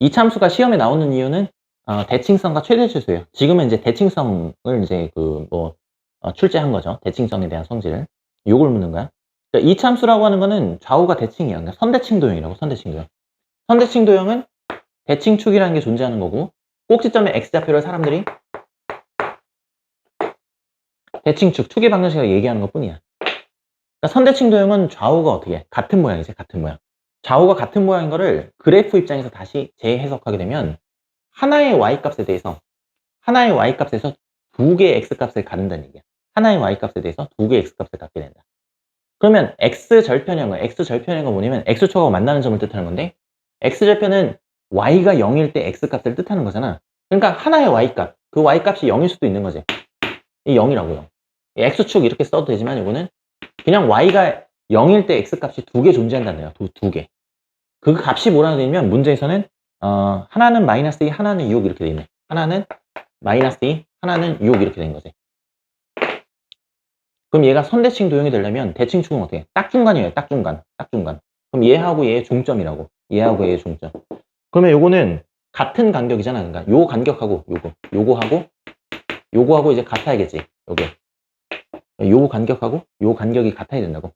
이 참수가 시험에 나오는 이유는 어, 대칭성과 최대치수예요. 지금은 이제 대칭성을 이제 그 뭐 출제한 거죠. 대칭성에 대한 성질을. 요걸 묻는 거야. 그러니까 이 참수라고 하는 거는 좌우가 대칭이에요. 그러니까 선대칭 도형이라고 선대칭 도형. 선대칭 도형은 대칭축이라는 게 존재하는 거고 꼭지점의 x좌표를 사람들이 대칭축, 투기 방정식을 얘기하는 것 뿐이야. 그러니까 선대칭 도형은 좌우가 어떻게 해? 같은 모양이지, 같은 모양. 좌우가 같은 모양인 거를 그래프 입장에서 다시 재해석하게 되면 하나의 y값에 대해서 하나의 y값에서 두 개의 x값을 갖는다는 얘기야. 하나의 y값에 대해서 두 개의 x값을 갖게 된다. 그러면 x절편형은 x절편형은 뭐냐면 x축하고 만나는 점을 뜻하는 건데 x절편은 y가 0일 때 x값을 뜻하는 거잖아. 그러니까 하나의 y값, 그 y값이 0일 수도 있는 거지. 이 0이라고요. x축 이렇게 써도 되지만 이거는 그냥 y가 0일 때 x값이 두 개 존재한다는 거예요. 두, 두 개. 그 값이 뭐라고 되냐면 문제에서는 어, 하나는 마이너스 2, 하나는 6 이렇게 돼 있네. 하나는 마이너스 2, 하나는 6 이렇게 된 거지. 그럼 얘가 선대칭 도형이 되려면 대칭축은 어떻게 해? 딱 중간이에요. 딱 중간. 딱 중간. 그럼 얘하고 얘의 종점이라고. 얘하고 얘의 종점. 그러면 요거는 같은 간격이잖아. 그러니까 요 간격하고 요거. 요거하고 요거하고 이제 같아야겠지. 요게. 요 간격하고 요 간격이 같아야 된다고.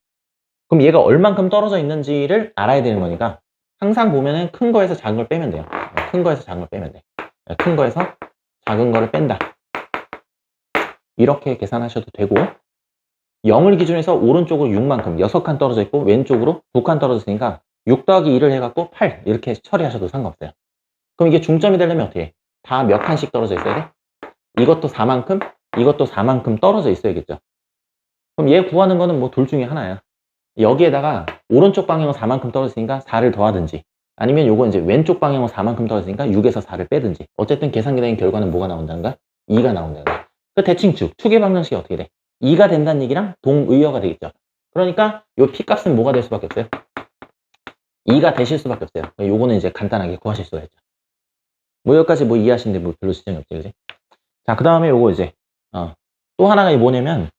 그럼 얘가 얼만큼 떨어져 있는지를 알아야 되는 거니까 항상 보면은 큰 거에서 작은 걸 빼면 돼요. 큰 거에서 작은 걸 빼면 돼. 큰 거에서 작은 거를 뺀다. 이렇게 계산하셔도 되고 0을 기준해서 오른쪽으로 6만큼 6칸 떨어져 있고 왼쪽으로 2칸 떨어져 있으니까 6 더하기 2를 해갖고 8 이렇게 처리하셔도 상관없어요. 그럼 이게 중점이 되려면 어떻게 해? 다 몇 칸씩 떨어져 있어야 돼? 이것도 4만큼, 이것도 4만큼 떨어져 있어야겠죠. 그럼 얘 구하는 거는 뭐 둘 중에 하나야. 여기에다가 오른쪽 방향은 4만큼 떨어지니까 4를 더하든지 아니면 요거 이제 왼쪽 방향은 4만큼 떨어지니까 6에서 4를 빼든지 어쨌든 계산기 된 결과는 뭐가 나온다는가? 2가 나온다는 거야. 그 대칭축, 투개 방정식이 어떻게 돼? 2가 된다는 얘기랑 동의어가 되겠죠. 그러니까 요 P값은 뭐가 될 수밖에 없어요? 2가 되실 수밖에 없어요. 요거는 이제 간단하게 구하실 수가 있죠. 뭐 여기까지 뭐 이해하시는데 뭐 별로 지장이 없지, 그지? 자, 그 다음에 요거 이제, 어, 또 하나가 뭐냐면,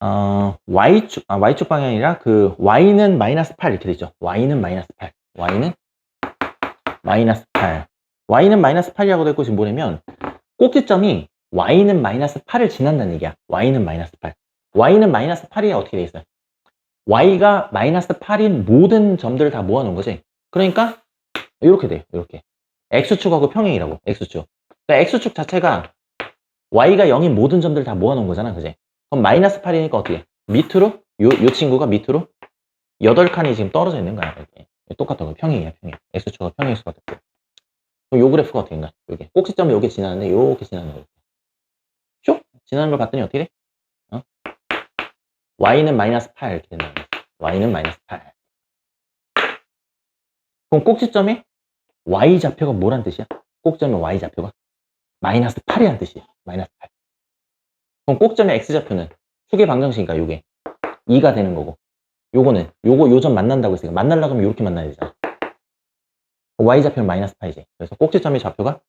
어, Y축, 아, Y축 방향이라 그 Y는 마이너스 8 이렇게 되죠. Y는 마이너스 8. Y는 마이너스 8. Y는 마이너스 8이라고 될 것이 뭐냐면, 꼭지점이 Y는 마이너스 8을 지난다는 얘기야. Y는 마이너스 8. Y는 마이너스 8이 어떻게 돼 있어요? Y가 마이너스 8인 모든 점들을 다 모아놓은 거지. 그러니까, 이렇게 돼요. 이렇게. X축하고 평행이라고. X축. 그러니까 X축 자체가 Y가 0인 모든 점들을 다 모아놓은 거잖아. 그지? 그럼 마이너스 8이니까 어떻게? 밑으로? 요, 요 친구가 밑으로? 8칸이 지금 떨어져 있는 거야. 이렇게. 똑같은 거. 평행이야, 평행. X축과 평행일 수밖에 없고. 그럼 요 그래프가 어떻게 된가? 요게. 꼭지점이 요게 지나는데, 요렇게 지나는 거예요. 쭉! 지나는 걸 봤더니 어떻게 돼? 어? Y는 마이너스 8 이렇게 된다는 거야. Y는 마이너스 8. 그럼 꼭지점에 Y 좌표가 뭐란 뜻이야? 꼭지점에 Y 좌표가? 마이너스 8이란 뜻이야. 마이너스 8. 그럼 꼭점의 X좌표는 축의 방정식이니까 요게 2가 되는 거고 요거는 요거 요점 만난다고 했으니까 만나려고 하면 이렇게 만나야 되잖아. Y좌표는 마이너스 8이지. 그래서 꼭지점의 좌표가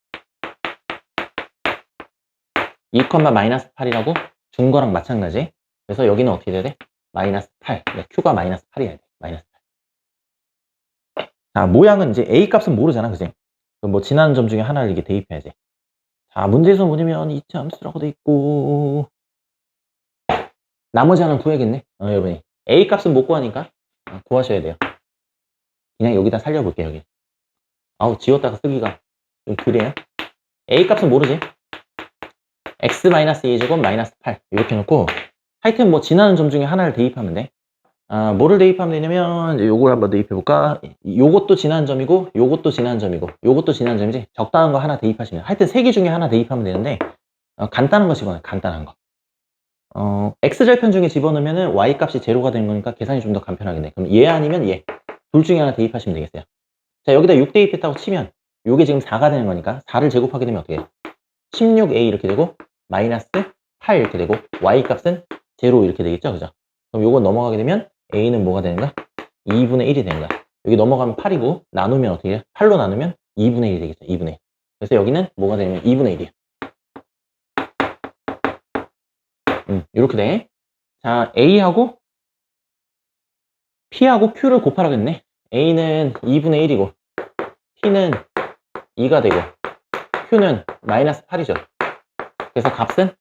2, 마이너스 8이라고 준 거랑 마찬가지. 그래서 여기는 어떻게 돼야 돼? 마이너스 8. 네, Q가 마이너스 8이어야 돼. 마이너스 8. 자, 모양은 이제 A 값은 모르잖아. 그지? 뭐 지나는 점 중에 하나를 이렇게 대입해야지. 자, 문제에서 뭐냐면 이치 함수라고 돼 있고 나머지 하나는 구해야겠네. 어, 여러분이 A 값은 못 구하니까 어, 구하셔야 돼요. 그냥 여기다 살려볼게요. 여기. 아우 지웠다가 쓰기가 좀 그래요. A 값은 모르지. x-2제곱 마이너스 8 이렇게 놓고 하여튼 뭐 지나는 점 중에 하나를 대입하면 돼. 아, 뭐를 대입하면 되냐면 요걸 한번 대입해 볼까? 요것도 지난 점이고 요것도 지난 점이고 요것도 지난 점이지 적당한 거 하나 대입하시면 하여튼 세 개 중에 하나 대입하면 되는데 어, 간단한 거 집어넣어요 간단한 거 어, x절편 중에 집어넣으면 y 값이 제로가 되는 거니까 계산이 좀 더 간편하겠네 그럼 얘 아니면 얘 둘 중에 하나 대입하시면 되겠어요 자 여기다 6 대입했다고 치면 요게 지금 4가 되는 거니까 4를 제곱하게 되면 어떻게 돼? 16a 이렇게 되고 마이너스 8 이렇게 되고 y 값은 제로 이렇게 되겠죠 그죠? 그럼 요거 넘어가게 되면 a는 뭐가 되는 가? 2분의 1이 되는 거야. 여기 넘어가면 8이고 나누면 어떻게 해? 8로 나누면 2분의 1이 되겠죠. 2분의 1. 그래서 여기는 뭐가 되냐면 2분의 1이야. 음, 이렇게 돼. 자, a하고 p하고 q를 곱하라겠네. a는 2분의 1이고 p는 2가 되고 Q는 마이너스 8이죠. 그래서 값은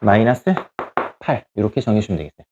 마이너스 8 이렇게 정해주시면 되겠어요.